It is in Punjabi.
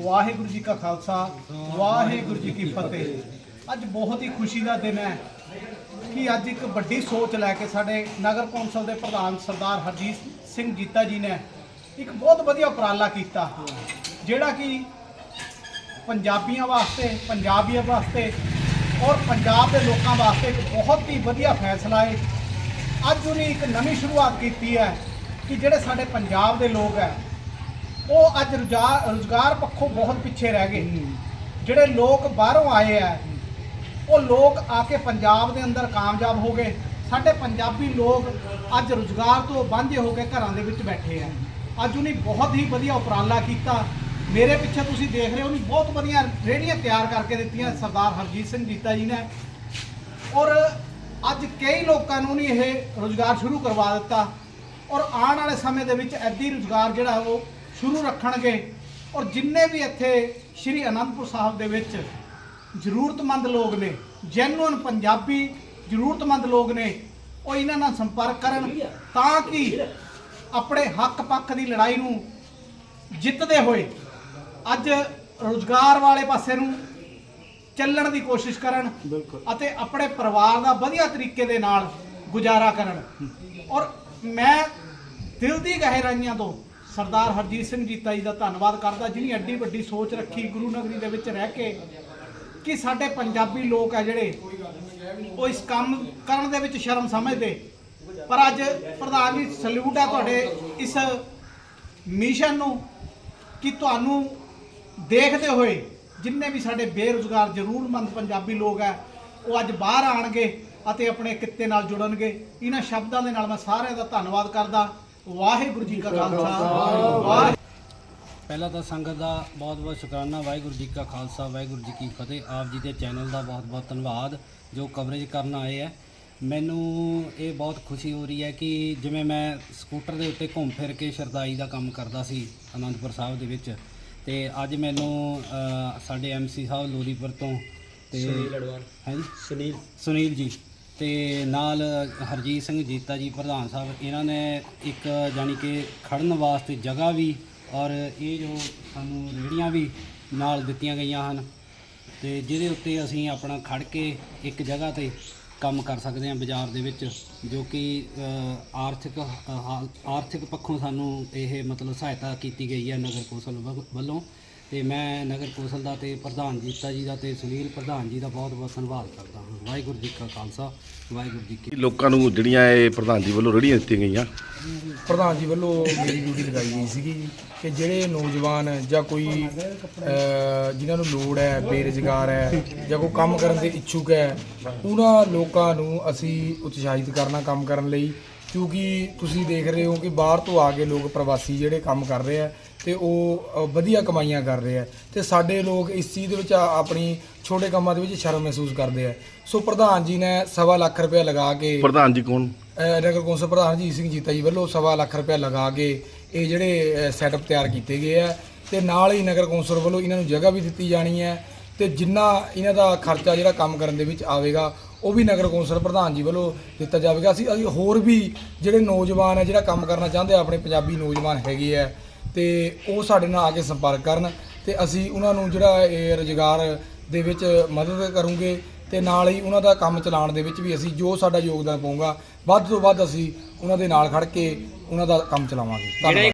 ਵਾਹਿਗੁਰੂ ਜੀ ਕਾ ਖਾਲਸਾ, ਵਾਹਿਗੁਰੂ ਜੀ ਕੀ ਫਤਿਹ। ਅੱਜ ਬਹੁਤ ਹੀ ਖੁਸ਼ੀ ਦਾ ਦਿਨ ਹੈ ਕਿ ਅੱਜ ਇੱਕ ਵੱਡੀ ਸੋਚ ਲੈ ਕੇ ਸਾਡੇ ਨਗਰ ਕੌਂਸਲ ਦੇ ਪ੍ਰਧਾਨ ਸਰਦਾਰ ਹਰਜੀਤ ਸਿੰਘ ਜੀਤਾ ਜੀ ਨੇ ਇੱਕ ਬਹੁਤ ਵਧੀਆ ਉਪਰਾਲਾ ਕੀਤਾ, ਜਿਹੜਾ ਕਿ ਪੰਜਾਬੀਆਂ ਵਾਸਤੇ ਪੰਜਾਬੀਆਂ ਵਾਸਤੇ ਔਰ ਪੰਜਾਬ ਦੇ ਲੋਕਾਂ ਵਾਸਤੇ ਇੱਕ ਬਹੁਤ ਹੀ ਵਧੀਆ ਫੈਸਲਾ ਹੈ। ਅੱਜ ਉਹਨੇ ਇੱਕ ਨਵੀਂ ਸ਼ੁਰੂਆਤ ਕੀਤੀ ਹੈ ਕਿ ਜਿਹੜੇ ਸਾਡੇ ਪੰਜਾਬ ਦੇ ਲੋਕ ਹੈ ਉਹ ਅੱਜ ਰੁਜ਼ਗਾਰ ਰੁਜ਼ਗਾਰ ਪੱਖੋਂ ਬਹੁਤ ਪਿੱਛੇ ਰਹਿ ਗਏ। ਜਿਹੜੇ ਲੋਕ ਬਾਹਰੋਂ ਆਏ ਆ, ਉਹ ਲੋਕ ਆ ਕੇ ਪੰਜਾਬ ਦੇ ਅੰਦਰ ਕਾਮਯਾਬ ਹੋ ਗਏ। ਸਾਡੇ ਪੰਜਾਬੀ ਲੋਕ ਅੱਜ ਰੁਜ਼ਗਾਰ ਤੋਂ ਵਾਂਝੇ ਹੋ ਕੇ ਘਰਾਂ ਦੇ ਵਿੱਚ ਬੈਠੇ ਆ। ਅੱਜ ਉਹਨੇ ਬਹੁਤ ਹੀ ਵਧੀਆ ਉਪਰਾਲਾ ਕੀਤਾ। ਮੇਰੇ ਪਿੱਛੇ ਤੁਸੀਂ ਦੇਖ ਰਹੇ ਹੋ, ਉਹਨੇ ਬਹੁਤ ਵਧੀਆ ਰੇਹੜੀਆਂ ਤਿਆਰ ਕਰਕੇ ਦਿੱਤੀਆਂ, ਸਰਦਾਰ ਹਰਜੀਤ ਸਿੰਘ ਜੀਤਾ ਜੀ ਨੇ। ਔਰ ਅੱਜ ਕਈ ਲੋਕਾਂ ਨੂੰ ਨਹੀਂ ਇਹ ਰੋਜ਼ਗਾਰ ਸ਼ੁਰੂ ਕਰਵਾ ਦਿੱਤਾ। ਔਰ ਆਉਣ ਵਾਲੇ ਸਮੇਂ ਦੇ ਵਿੱਚ ਐਦੀ ਰੋਜ਼ਗਾਰ ਜਿਹੜਾ ਉਹ ਸ਼ੁਰੂ ਰੱਖਣਗੇ। ਔਰ ਜਿੰਨੇ ਵੀ ਇੱਥੇ ਸ਼੍ਰੀ ਅਨੰਦਪੁਰ ਸਾਹਿਬ ਦੇ ਵਿੱਚ ਜ਼ਰੂਰਤਮੰਦ ਲੋਕ ਨੇ ਜੈਨੂਅਨ ਪੰਜਾਬੀ ਜ਼ਰੂਰਤਮੰਦ ਲੋਕ ਨੇ ਉਹ ਇਹਨਾਂ ਨਾਲ ਸੰਪਰਕ ਕਰਨ ਤਾਂ ਕਿ ਆਪਣੇ ਹੱਕ ਪੱਖ ਦੀ ਲੜਾਈ ਨੂੰ ਜਿੱਤਦੇ ਹੋਏ ਅੱਜ ਰੋਜ਼ਗਾਰ ਵਾਲੇ ਪਾਸੇ ਨੂੰ ਚੱਲਣ ਦੀ ਕੋਸ਼ਿਸ਼ ਕਰਨ ਅਤੇ ਆਪਣੇ ਪਰਿਵਾਰ ਦਾ ਵਧੀਆ ਤਰੀਕੇ ਦੇ ਨਾਲ ਗੁਜ਼ਾਰਾ ਕਰਨ। ਔਰ ਮੈਂ ਦਿਲ ਦੀ ਗਹਿਰਾਈਆਂ ਤੋਂ ਸਰਦਾਰ ਹਰਜੀਤ ਸਿੰਘ ਜੀਤਾ ਜੀ ਦਾ ਧੰਨਵਾਦ ਕਰਦਾ ਜਿਹਨੀ ਐਡੀ ਵੱਡੀ ਸੋਚ ਰੱਖੀ ਗੁਰੂ ਨਗਰੀ ਦੇ ਵਿੱਚ ਰਹਿ ਕੇ ਕਿ ਸਾਡੇ ਪੰਜਾਬੀ ਲੋਕ ਆ ਜਿਹੜੇ, ਉਹ ਇਸ ਕੰਮ ਕਰਨ ਦੇ ਵਿੱਚ ਸ਼ਰਮ ਸਮਝਦੇ। ਪਰ ਅੱਜ ਪ੍ਰਧਾਨ ਜੀ ਸਲੂਟ ਹੈ ਤੁਹਾਡੇ ਇਸ ਮਿਸ਼ਨ ਨੂੰ, ਕਿ ਤੁਹਾਨੂੰ ਦੇਖਦੇ ਹੋਏ ਜਿੰਨੇ ਵੀ ਸਾਡੇ ਬੇਰੁਜ਼ਗਾਰ ਜ਼ਰੂਰਮੰਦ ਪੰਜਾਬੀ ਲੋਕ ਹੈ ਉਹ ਅੱਜ ਬਾਹਰ ਆਣਗੇ ਅਤੇ ਆਪਣੇ ਕਿੱਤੇ ਨਾਲ ਜੁੜਨਗੇ। ਇਹਨਾਂ ਸ਼ਬਦਾਂ ਦੇ ਨਾਲ ਮੈਂ ਸਾਰਿਆਂ ਦਾ ਧੰਨਵਾਦ ਕਰਦਾ। ਵਾਹਿਗੁਰੂ ਜੀ ਕਾ ਖਾਲਸਾ। ਵਾਹਿਗੁਰੂ ਪਹਿਲਾਂ ਤਾਂ ਸੰਗਤ ਦਾ ਬਹੁਤ-ਬਹੁਤ ਸ਼ੁਕਰਾਨਾ ਵਾਹਿਗੁਰੂ ਜੀ ਕਾ ਖਾਲਸਾ ਵਾਹਿਗੁਰੂ ਜੀ ਕੀ ਫਤਿਹ। ਆਪ ਜੀ ਦੇ ਚੈਨਲ ਦਾ ਬਹੁਤ-ਬਹੁਤ ਧੰਨਵਾਦ ਜੋ ਕਵਰੇਜ ਕਰਨ ਆਏ ਹੈ। ਮੈਨੂੰ ਇਹ ਬਹੁਤ ਖੁਸ਼ੀ ਹੋ ਰਹੀ ਹੈ ਕਿ ਜਿਵੇਂ ਮੈਂ ਸਕੂਟਰ ਦੇ ਉੱਤੇ ਘੁੰਮ ਫਿਰ ਕੇ ਸ਼ਰਦਾਈ ਦਾ ਕੰਮ ਕਰਦਾ ਸੀ ਅਨੰਦਪੁਰ ਸਾਹਿਬ ਦੇ ਵਿੱਚ ਤੇ ਅੱਜ ਮੈਨੂੰ ਸਾਡੇ ਐਮਸੀ ਸਾਹਿਬ ਲੋਰੀਪੁਰ ਤੋਂ ਤੇ ਹੈ ਸੁਨੀਲ। ਸੁਨੀਲ ਜੀ। ਤੇ ਨਾਲ ਹਰਜੀਤ ਸਿੰਘ ਜੀਤਾ ਜੀ ਪ੍ਰਧਾਨ ਸਾਹਿਬ, ਇਹਨਾਂ ਨੇ ਇੱਕ ਜਾਨੀ ਕਿ ਖੜਨ ਵਾਸਤੇ ਜਗ੍ਹਾ ਵੀ ਔਰ ਇਹ ਜੋ ਸਾਨੂੰ ਰੇੜੀਆਂ ਵੀ ਨਾਲ ਦਿੱਤੀਆਂ ਗਈਆਂ ਹਨ ਤੇ ਜਿਹਦੇ ਉੱਤੇ ਅਸੀਂ ਆਪਣਾ ਖੜ ਕੇ ਇੱਕ ਜਗ੍ਹਾ ਤੇ ਕੰਮ ਕਰ ਸਕਦੇ ਹਾਂ ਬਾਜ਼ਾਰ ਦੇ ਵਿੱਚ, ਜੋ ਕਿ ਆਰਥਿਕ ਆਰਥਿਕ ਪੱਖੋਂ ਸਾਨੂੰ ਇਹ ਮਤਲਬ ਸਹਾਇਤਾ ਕੀਤੀ ਗਈ ਹੈ ਨਗਰ ਕੌਂਸਲ ਵੱਲ- ਵੱਲੋਂ। ਤੇ ਮੈਂ ਨਗਰ ਕੌਂਸਲ ਦਾ ਤੇ ਪ੍ਰਧਾਨ ਜੀਤਾ ਜੀ ਦਾ ਤੇ ਸੁਨੀਲ ਪ੍ਰਧਾਨ ਜੀ ਦਾ ਬਹੁਤ ਬਹੁਤ ਧੰਨਵਾਦ ਕਰਦਾ ਹਾਂ। ਵਾਹਿਗੁਰੂ ਜੀ ਕਾ ਖਾਲਸਾ ਵਾਹਿਗੁਰੂ ਜੀ ਕੀ ਲੋਕਾਂ ਨੂੰ ਜਿਹੜੀਆਂ ਇਹ ਪ੍ਰਧਾਨ ਜੀ ਵੱਲੋਂ ਰੇੜੀਆਂ ਦਿੱਤੀਆਂ ਗਈਆਂ। ਪ੍ਰਧਾਨ ਜੀ ਵੱਲੋਂ ਮੇਰੀ ਡਿਊਟੀ ਲਗਾਈ ਗਈ ਸੀਗੀ ਕਿ ਜਿਹੜੇ ਨੌਜਵਾਨ ਜਾਂ ਕੋਈ ਜਿਨ੍ਹਾਂ ਨੂੰ ਲੋੜ ਹੈ ਬੇਰੁਜ਼ਗਾਰ ਹੈ ਜਾਂ ਕੋਈ ਕੰਮ ਕਰਨ ਦੇ ਇੱਛੁਕ ਹੈ ਉਹਨਾਂ ਲੋਕਾਂ ਨੂੰ ਅਸੀਂ ਉਤਸ਼ਾਹਿਤ ਕਰਨਾ ਕੰਮ ਕਰਨ ਲਈ ਕਿਉਂਕਿ ਤੁਸੀਂ ਦੇਖ ਰਹੇ ਹੋ ਕਿ ਬਾਹਰ ਤੋਂ ਆ ਕੇ ਲੋਕ ਪ੍ਰਵਾਸੀ ਜਿਹੜੇ ਕੰਮ ਕਰ ਰਹੇ ਆ ਤੇ ਉਹ ਵਧੀਆ ਕਮਾਈਆਂ ਕਰ ਰਹੇ ਆ। ਤੇ ਸਾਡੇ ਲੋਕ ਇਸ ਚੀਜ਼ ਦੇ ਵਿੱਚ ਆਪਣੀ ਛੋਟੇ ਕੰਮਾਂ ਦੇ ਵਿੱਚ ਸ਼ਰਮ ਮਹਿਸੂਸ ਕਰਦੇ ਆ। ਸੋ ਪ੍ਰਧਾਨ ਜੀ ਨੇ ਸਵਾ ਲੱਖ ਰੁਪਏ ਲਗਾ ਕੇ ਪ੍ਰਧਾਨ ਜੀ ਕੌਣ? ਨਗਰ ਕੌਂਸਲ ਪ੍ਰਧਾਨ ਜੀ ਸਿੰਘ ਜੀਤਾ ਜੀ ਵੱਲੋਂ ਸਵਾ ਲੱਖ ਰੁਪਏ ਲਗਾ ਕੇ ਇਹ ਜਿਹੜੇ ਸੈਟਅਪ ਤਿਆਰ ਕੀਤੇ ਗਏ ਆ। ਤੇ ਨਾਲ ਹੀ ਨਗਰ ਕੌਂਸਲ ਵੱਲੋਂ ਇਹਨਾਂ ਨੂੰ ਜਗ੍ਹਾ ਵੀ ਦਿੱਤੀ ਜਾਣੀ ਹੈ। ਤੇ ਜਿੰਨਾ ਇਹਨਾਂ ਦਾ ਖਰਚਾ ਜਿਹੜਾ ਕੰਮ ਕਰਨ ਦੇ ਵਿੱਚ ਆਵੇਗਾ ਉਹ ਵੀ ਨਗਰ ਕੌਂਸਲ ਪ੍ਰਧਾਨ ਜੀ ਵੱਲੋਂ ਦਿੱਤਾ ਜਾਵੇਗਾ। ਅਸੀਂ ਅਸੀਂ ਹੋਰ ਵੀ ਜਿਹੜੇ ਨੌਜਵਾਨ ਹੈ ਜਿਹੜਾ ਕੰਮ ਕਰਨਾ ਚਾਹੁੰਦੇ ਆ, ਆਪਣੇ ਪੰਜਾਬੀ ਨੌਜਵਾਨ ਹੈਗੇ ਆ, ਤੇ ਉਹ ਸਾਡੇ ਨਾਲ ਆ ਕੇ ਸੰਪਰਕ ਕਰਨ ਤੇ ਅਸੀਂ ਉਹਨਾਂ ਨੂੰ ਜਿਹੜਾ ਇਹ ਰੁਜ਼ਗਾਰ ਦੇ ਵਿੱਚ ਮਦਦ ਕਰੂੰਗੇ ਤੇ ਨਾਲ ਹੀ ਉਹਨਾਂ ਦਾ ਕੰਮ ਚਲਾਉਣ ਦੇ ਵਿੱਚ ਵੀ ਅਸੀਂ ਜੋ ਸਾਡਾ ਯੋਗਦਾਨ ਪਾਉਂਗਾ ਵੱਧ ਤੋਂ ਵੱਧ ਅਸੀਂ ਉਹਨਾਂ ਦੇ ਨਾਲ ਖੜ ਕੇ ਉਹਨਾਂ ਦਾ ਕੰਮ ਚਲਾਵਾਂਗੇ। ਧੰਨਵਾਦ